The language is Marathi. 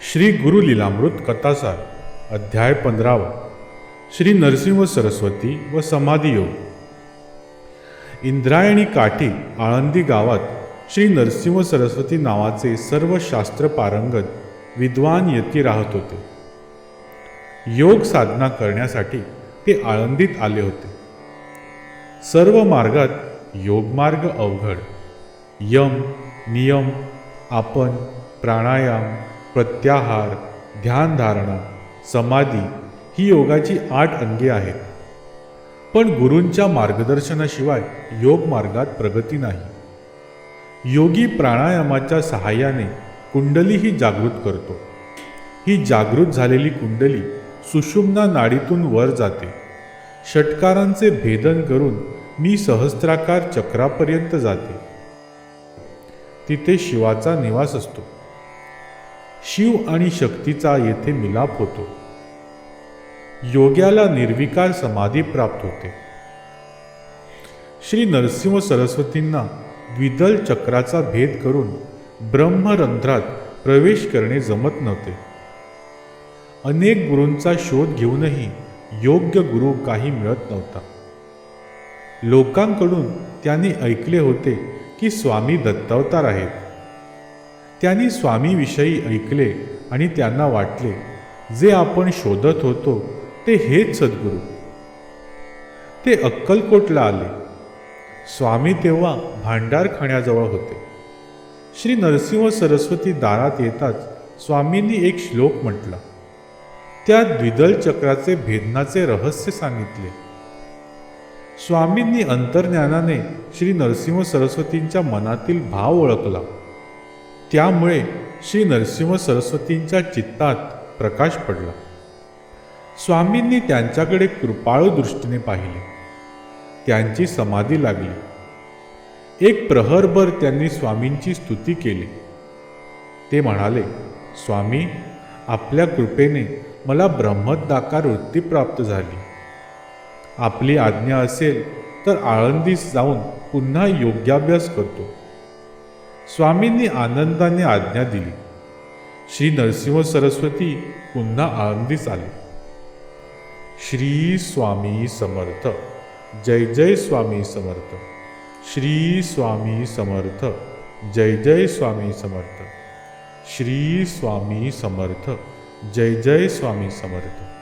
श्री गुरु लीलामृत कथासार अध्याय पंधरावा. श्री नरसिंह सरस्वती व समाधी योग. इंद्रायणी काठी आळंदी गावात श्री नरसिंह सरस्वती नावाचे सर्व शास्त्र पारंगत विद्वान यती राहत होते. योग साधना करण्यासाठी ते आळंदीत आले होते. सर्व मार्गात योगमार्ग अवघड. यम नियम आपण प्राणायाम प्रत्याहार ध्यानधारणा समाधी ही योगाची आठ अंगे आहेत. पण गुरूंच्या मार्गदर्शनाशिवाय योग मार्गात प्रगती नाही. योगी प्राणायामाच्या सहाय्याने कुंडलीही जागृत करतो. ही जागृत झालेली कुंडली सुषुम्ना नाडीतून वर जाते. षटकारांचे भेदन करून मी सहस्त्राकार चक्रापर्यंत जाते. तिथे शिवाचा निवास असतो. शिव आणि शक्तीचा येथे मिलाप होतो. योग्याला निर्विकार समाधी प्राप्त होते. श्री नरसिंह सरस्वतींना द्विदल चक्राचा भेद करून ब्रह्मरंध्रात प्रवेश करणे जमत नव्हते. अनेक गुरूंचा शोध घेऊनही योग्य गुरु काही मिळत नव्हता. लोकांकडून त्यांनी ऐकले होते की स्वामी दत्तावतार आहेत. त्यांनी स्वामीविषयी ऐकले आणि त्यांना वाटले जे आपण शोधत होतो ते हेच सद्गुरू. ते अक्कलकोटला आले. स्वामी तेव्हा भांडारखान्याजवळ होते. श्री नरसिंह सरस्वती दारात येताच स्वामींनी एक श्लोक म्हटला. त्या द्विदल चक्राचे भेदनाचे रहस्य सांगितले. स्वामींनी अंतर्ज्ञानाने श्री नरसिंह सरस्वतींच्या मनातील भाव ओळखला. त्यामुळे श्री नरसिंह सरस्वतींच्या चित्तात प्रकाश पडला. स्वामींनी त्यांच्याकडे कृपाळू दृष्टीने पाहिले. त्यांची समाधी लागली. एक प्रहरभर त्यांनी स्वामींची स्तुती केली. ते म्हणाले स्वामी आपल्या कृपेने मला ब्रह्मदाकार वृत्ती प्राप्त झाली. आपली आज्ञा असेल तर आळंदीस जाऊन पुन्हा योग्याभ्यास करतो. स्वामींनी आनंदाने आज्ञा दिली. श्री नरसिंह सरस्वती पुन्हा आनंदीच आले. श्री स्वामी समर्थ. जय जय स्वामी समर्थ. श्री स्वामी समर्थ. जय जय स्वामी समर्थ. श्री स्वामी समर्थ. जय जय स्वामी समर्थ.